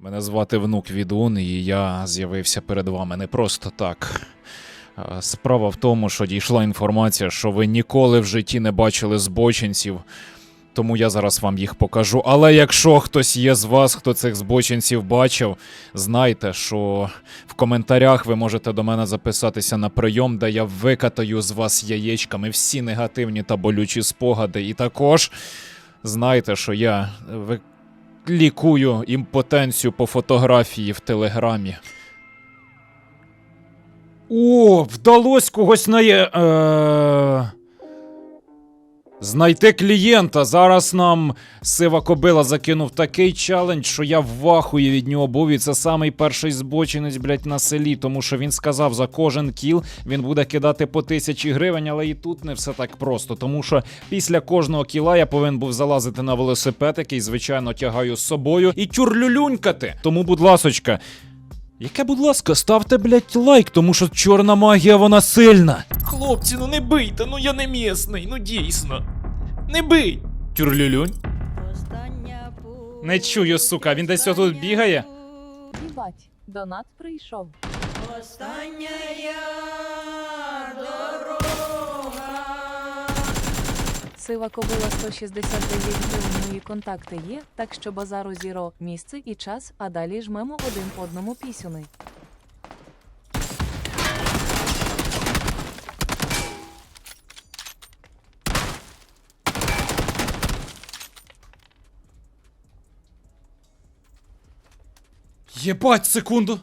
Мене звати внук Відун, і я з'явився перед вами не просто так. Справа в тому, що дійшла інформація, що ви ніколи в житті не бачили збочинців, тому я зараз вам їх покажу. Але якщо хтось є з вас, хто цих збочинців бачив, знайте, що в коментарях ви можете до мене записатися на прийом, де я викатаю з вас яєчками всі негативні та болючі спогади. І також знайте, що я лікую імпотенцію по фотографії в телеграмі. О, вдалось когось нає... Е... Знайти клієнта. Зараз нам сива кобила закинув такий челендж, що я в вахуї від нього був. І це самий перший збочинець, блядь, на селі. Тому що він сказав, за кожен кіл він буде кидати по тисячі гривень, але і тут не все так просто. Тому що після кожного кіла я повинен був залазити на велосипед, який, звичайно, тягаю з собою, і тюрлюлюнькати. Тому, будь ласочка. Яке, будь ласка, ставте, блять, лайк, тому що чорна магія вона сильна. Хлопці, ну не бийте, ну я не місний, ну дійсно. Не бий! Тюрлюлюнь. Не чую, сука, він десь отут бігає. Бать, донат прийшов. Остання дорога. Сива кобила 169 гривень. Мої контакти є, так що базару зіро, місце і час, а далі жмемо один одному пісюни. Єбать, секунду.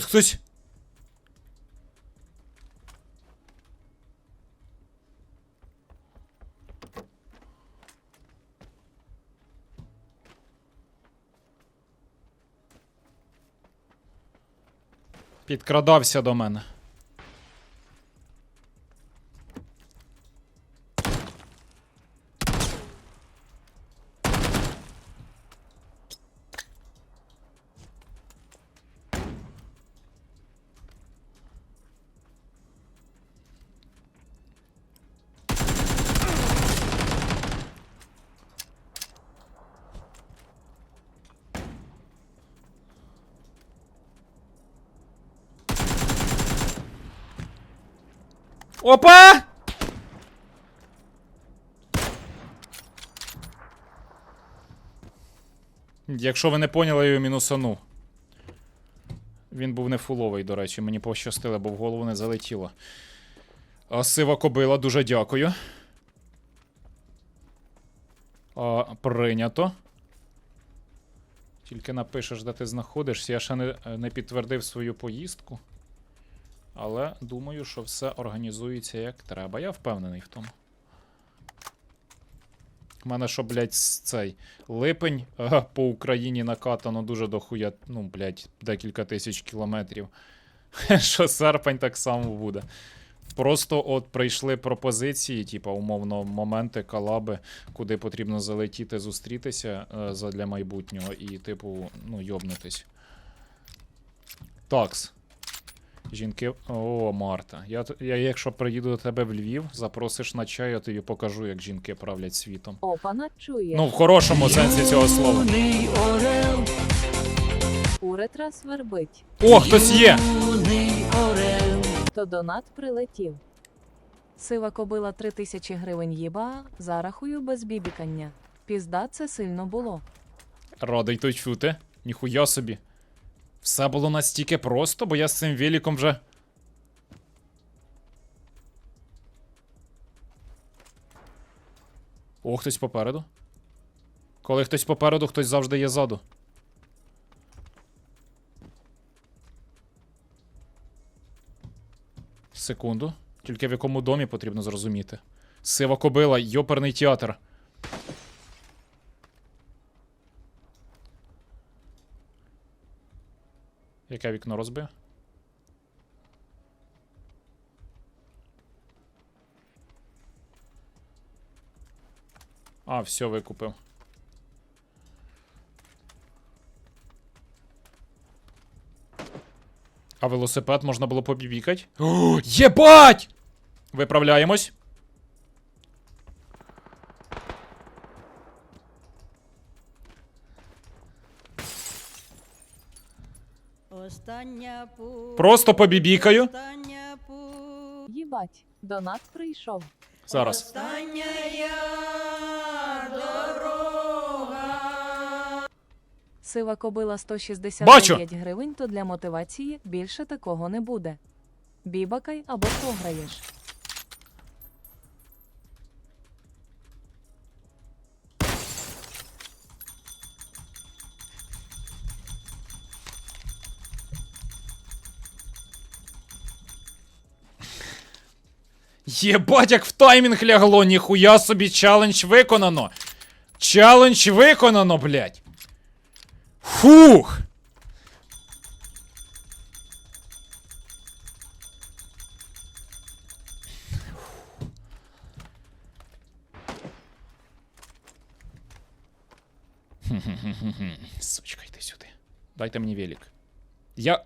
Тут хтось. Підкрадався до мене. Опа! Якщо ви не поняли, я його мінусанув. Він був не фуловий, до речі, мені пощастило, бо в голову не залетіло. А, сива кобила, дуже дякую. А, прийнято. Тільки напишеш, де ти знаходишся. Я ще не, не підтвердив свою поїздку. Але думаю, що все організується як треба. Я впевнений в тому. У мене що, блядь, цей липень по Україні накатано дуже дохуя, ну, блядь, декілька тисяч кілометрів. Що серпень так само буде. Просто от прийшли пропозиції, типа, умовно, моменти, колаби, куди потрібно залетіти, зустрітися е, задля майбутнього і, типу, ну, йобнутись. Такс. Жінки. О, Марта. Я, я якщо приїду до тебе в Львів, запросиш на чай, я тобі покажу, як жінки правлять світом. Опана чує. Ну, в хорошому сенсі цього слова. Уретра свербить. О, хтось є! То донат прилетів. Сива кобила 3000 гривень їба, зарахую без бібікання. Пізда це сильно було. Радий то чути. Ніхуя собі. Все було настільки просто, бо я з цим великом вже. О, хтось попереду. Коли хтось попереду, хтось завжди є ззаду. Секунду. Тільки в якому домі потрібно зрозуміти. Сива кобила, йоперний театр. Яке вікно розбив? А, все, викупив. А велосипед можна було побібікати? Єбать! Виправляємось. Просто побібікаю. Їбать, донат прийшов. Зараз. Остання дорога. Сива кобила 169 Бачу! гривень, то для мотивації більше такого не буде. Бібакай або програєш. Єбать, як в таймінг лягло, ніхуя собі челендж виконано. Челендж виконано, блядь. Фух. Сучка, йди сюди. Дайте мені велик. Я.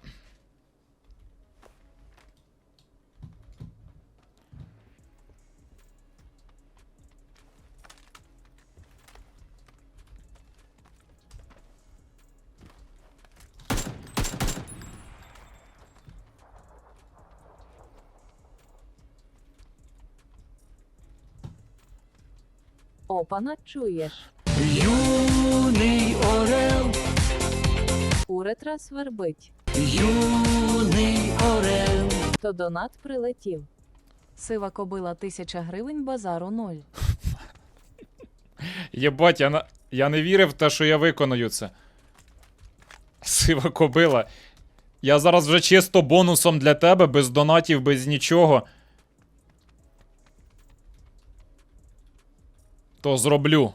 Опана чуєш. Юний орел, Уретра свербить. юний орел, То донат прилетів. Сива кобила 1000 гривень, базару 0. Єбать, я, на... я не вірив в те, що я виконую це. Сива кобила. Я зараз вже чисто бонусом для тебе, без донатів, без нічого. То зроблю.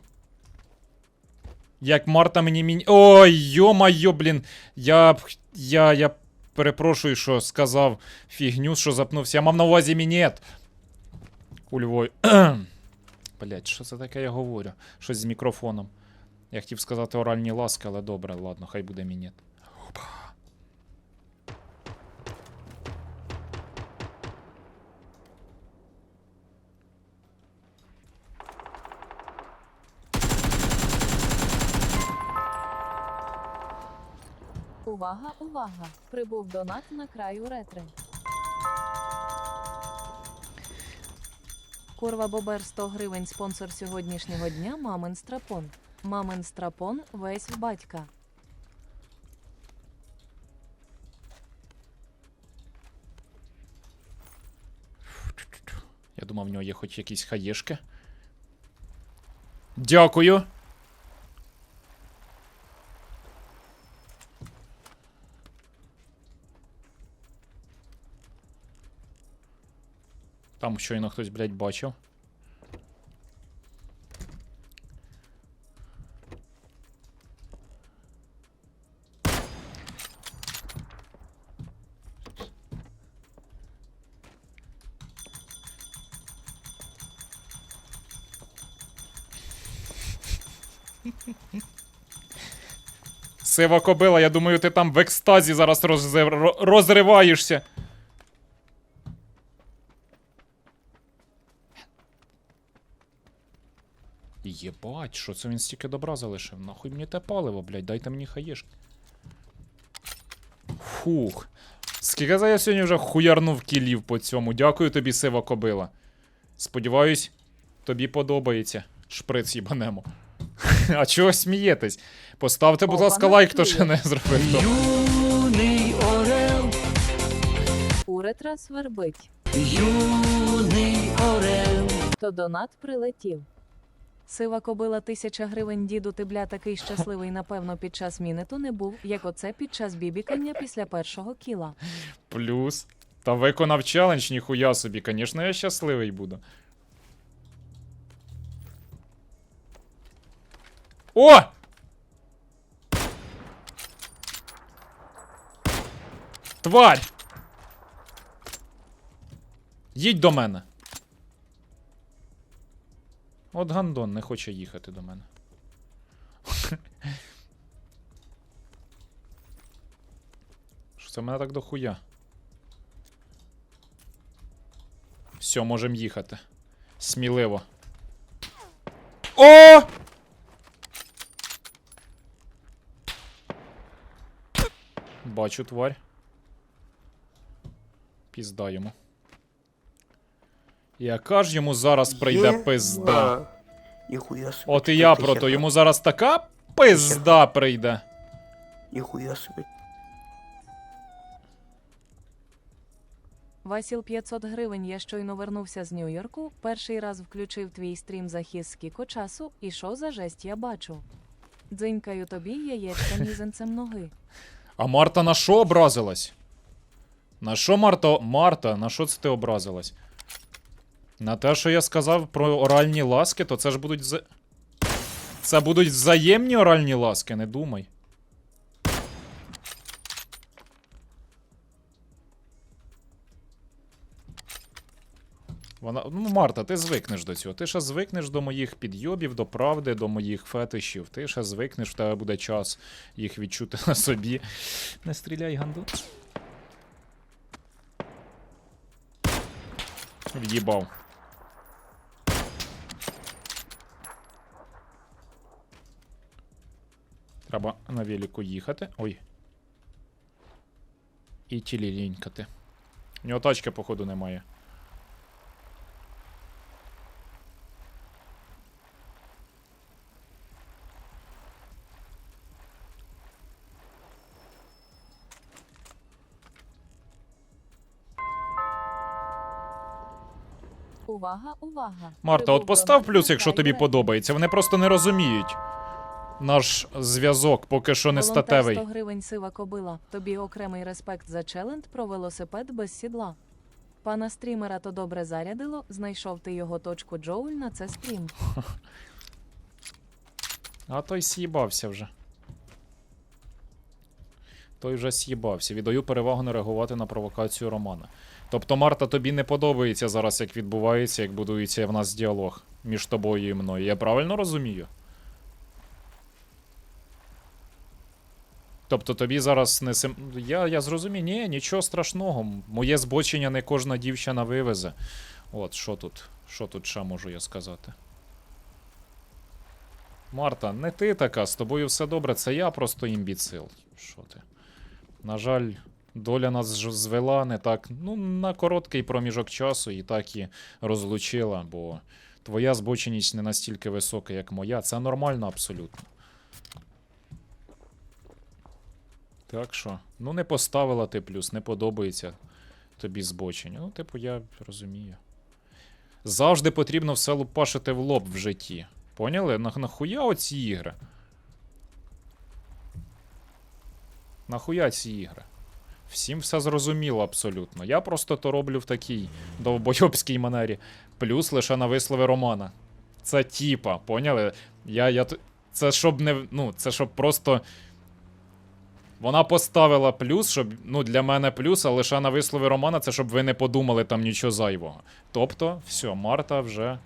Як Марта мені міні. Ой, йо-майо, блін. Я. Я. Я перепрошую, що сказав фігню, що запнувся. Я мав на увазі мінет. У Львові. Блять, що це таке я говорю? Щось з мікрофоном. Я хотів сказати оральні ласки, але добре, ладно, хай буде мінет. Увага, увага! Прибув донат на краю ретри. Курва Бобер 100 гривень спонсор сьогоднішнього дня Мамин Страпон. Мамин Страпон весь в батька. Я думав, в нього є хоч якісь хаєшки. Дякую. Там щойно хтось, блядь, бачив. Сива кобила, я думаю, ти там в екстазі зараз розриваєшся. Єбать, що це він стільки добра залишив? Нахуй мені те паливо, блядь, дайте мені хаєшки. Фух. Скільки за я сьогодні вже хуярнув кілів по цьому. Дякую тобі, сива кобила. Сподіваюсь, тобі подобається. Шприц їбанемо. А чого смієтесь? Поставте, будь ласка, лайк, хто ще не зробив. то. юний орел, Уретра свербить. юний орел, То донат прилетів. Сива кобила 1000 гривень діду ти бля такий щасливий, напевно, під час мінету не був, як оце під час бібікання після першого кіла. Плюс. Та виконав челендж, ніхуя собі. Звісно, я щасливий буду. О! Тварь! Їдь до мене. От Гандон не хоче їхати до мене. Що це мене так дохуя? Все, можемо їхати. Сміливо. О! Бачу тварь. Пізда йому. Яка ж йому зараз прийде пизда? Ніхуя собі. От і я про то, йому зараз така пизда прийде. Ніхуя собі. Васіл 500 гривень. Я щойно вернувся з Нью-Йорку. Перший раз включив твій стрім за хіз скіко часу, і що за жесть я бачу. Дзинькаю тобі яєчка мізинцем ноги. А Марта на що образилась? На що Марта. Марта, на що це ти образилась? На те, що я сказав про оральні ласки, то це ж будуть вза... Це будуть взаємні оральні ласки, не думай. Вона. Ну, Марта, ти звикнеш до цього. Ти ще звикнеш до моїх підйобів, до правди, до моїх фетишів. Ти ще звикнеш, в тебе буде час їх відчути на собі. Не стріляй, ганду. В'їбав. Треба на велику їхати. Ой. І тілілінькати. У нього тачки, походу, немає. Увага, увага. Марта, от постав плюс, якщо тобі подобається. Вони просто не розуміють. Наш зв'язок поки що не Волонтер статевий. 100 гривень сива кобила. Тобі окремий респект за челент про велосипед без сідла. Пана стрімера то добре зарядило, знайшов ти його точку Джоуль на це стрім. А той з'їбався вже. Той вже з'їбався. Віддаю перевагу не реагувати на провокацію Романа. Тобто, Марта, тобі не подобається зараз, як відбувається, як будується в нас діалог між тобою і мною. Я правильно розумію? Тобто тобі зараз не сим... Я, я зрозумів, ні, нічого страшного. Моє збочення не кожна дівчина вивезе. От, що тут? Що тут ще можу я сказати? Марта, не ти така, з тобою все добре, це я просто імбіцил. Що ти? На жаль, доля нас звела не так, ну, на короткий проміжок часу і так і розлучила, бо твоя збоченість не настільки висока, як моя. Це нормально абсолютно. Так що, ну не поставила ти плюс, не подобається тобі збочення. Ну, типу, я розумію. Завжди потрібно все лупашити в лоб в житті. Поняли? На, нахуя оці ігри? Нахуя ці ігри? Всім все зрозуміло абсолютно. Я просто то роблю в такій довбойобській манері. Плюс лише на вислови Романа. Це тіпа, поняли? Я, я, це щоб не. Ну, це щоб просто. Вона поставила плюс, щоб. Ну, для мене плюс, а лише на вислови Романа, це щоб ви не подумали там нічого зайвого. Тобто, все, Марта вже.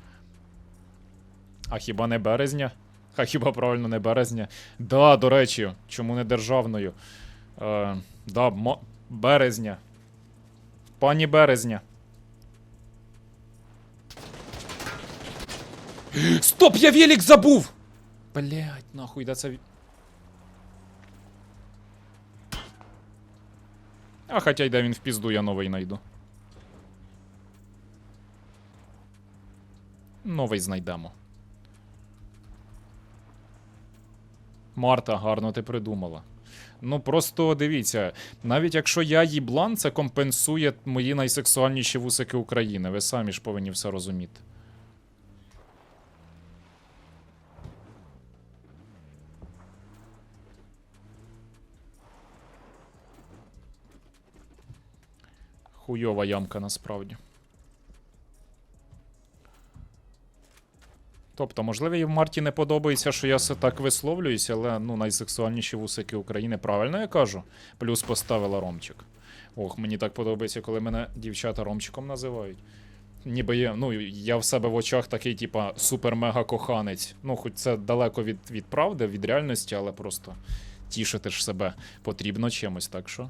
А хіба не березня? А хіба правильно не березня? Да, до речі, чому не державною? Е, да, мо... березня. Пані березня. Стоп, я велик забув! Блять, нахуй, да це. А хоча йде він в пізду, я новий найду. Новий знайдемо. Марта, гарно ти придумала. Ну просто дивіться, навіть якщо я їблан, це компенсує мої найсексуальніші вусики України. Ви самі ж повинні все розуміти. Хуйова ямка насправді. Тобто, можливо, і в Марті не подобається, що я се так висловлююся, але ну, найсексуальніші вусики України, правильно я кажу? Плюс поставила Ромчик. Ох, мені так подобається, коли мене дівчата Ромчиком називають. Ніби я, ну, я в себе в очах такий, типа, супер-мега-коханець. Ну, хоч це далеко від, від правди, від реальності, але просто тішити ж себе потрібно чимось, так що.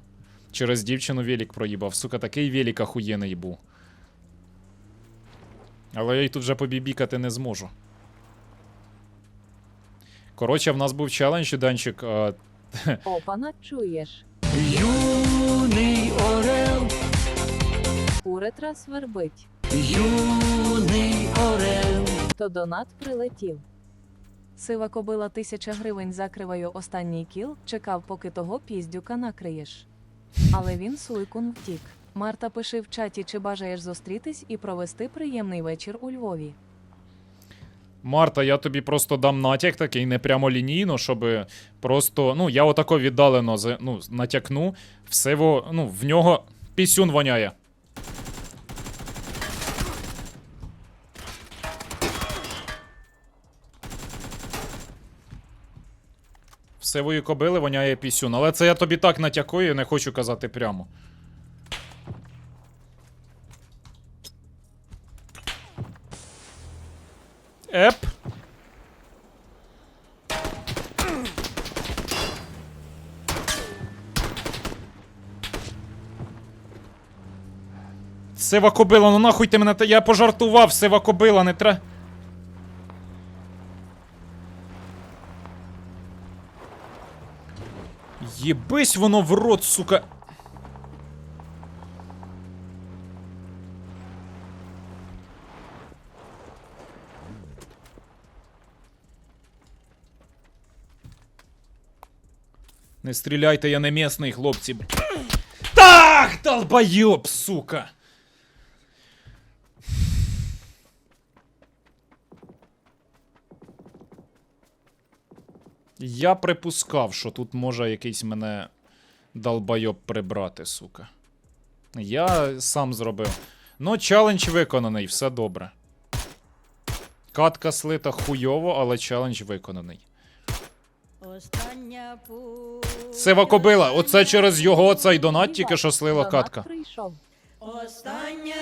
Через дівчину велик проїбав. Сука, такий велик ахуєний був. Але я й тут вже побібікати не зможу. Коротше, в нас був челендж, Данчик. А, Опана, чуєш? юний орел, Уретра свербить. юний орел, То донат прилетів. Сива кобила тисяча гривень закриваю останній кіл, чекав, поки того піздюка накриєш. Але він суйкун втік. Марта пише в чаті, чи бажаєш зустрітись і провести приємний вечір у Львові. Марта, я тобі просто дам натяк такий не прямо лінійно, щоб просто. Ну, я отако віддалено ну, натякну. Все ну, в нього пісюн воняє. Сивої кобили воняє пісюн. Але це я тобі так натякую, не хочу казати прямо. Еп. Сива кобила, ну нахуй ти мене. Я пожартував, сива кобила, не тре. Єбись воно в рот, сука. Не стріляйте, я не місний, хлопці. Так, долбойоб, сука. Я припускав, що тут може якийсь мене долбойоб прибрати, сука. Я сам зробив. Ну, челендж виконаний, все добре. Катка слита хуйово, але челендж виконаний. Сива кобила, оце через його цей донат тільки що слила катка. Остання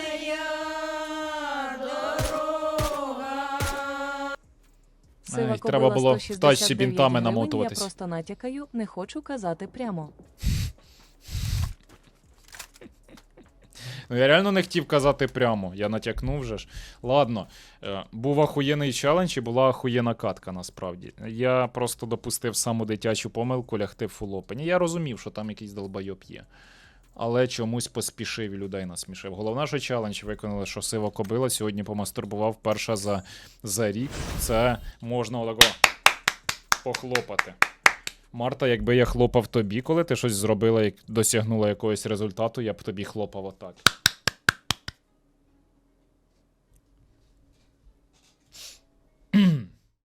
Сива Ай, кобила треба було в 169 тачці бінтами гривень, намотуватись. Я просто натякаю, не хочу казати прямо. Ну, я реально не хотів казати прямо, я натякнув вже ж. Ладно, е, був ахуєнний челендж і була ахуєна катка насправді. Я просто допустив саму дитячу помилку лягти в фулопені. Я розумів, що там якийсь долбойоб є. Але чомусь поспішив і людей насмішив. Головна, що челендж виконали, що сива кобила сьогодні помастурбував перша за, за рік. Це можна отако похлопати. Марта, якби я хлопав тобі, коли ти щось зробила і досягнула якогось результату, я б тобі хлопав отак.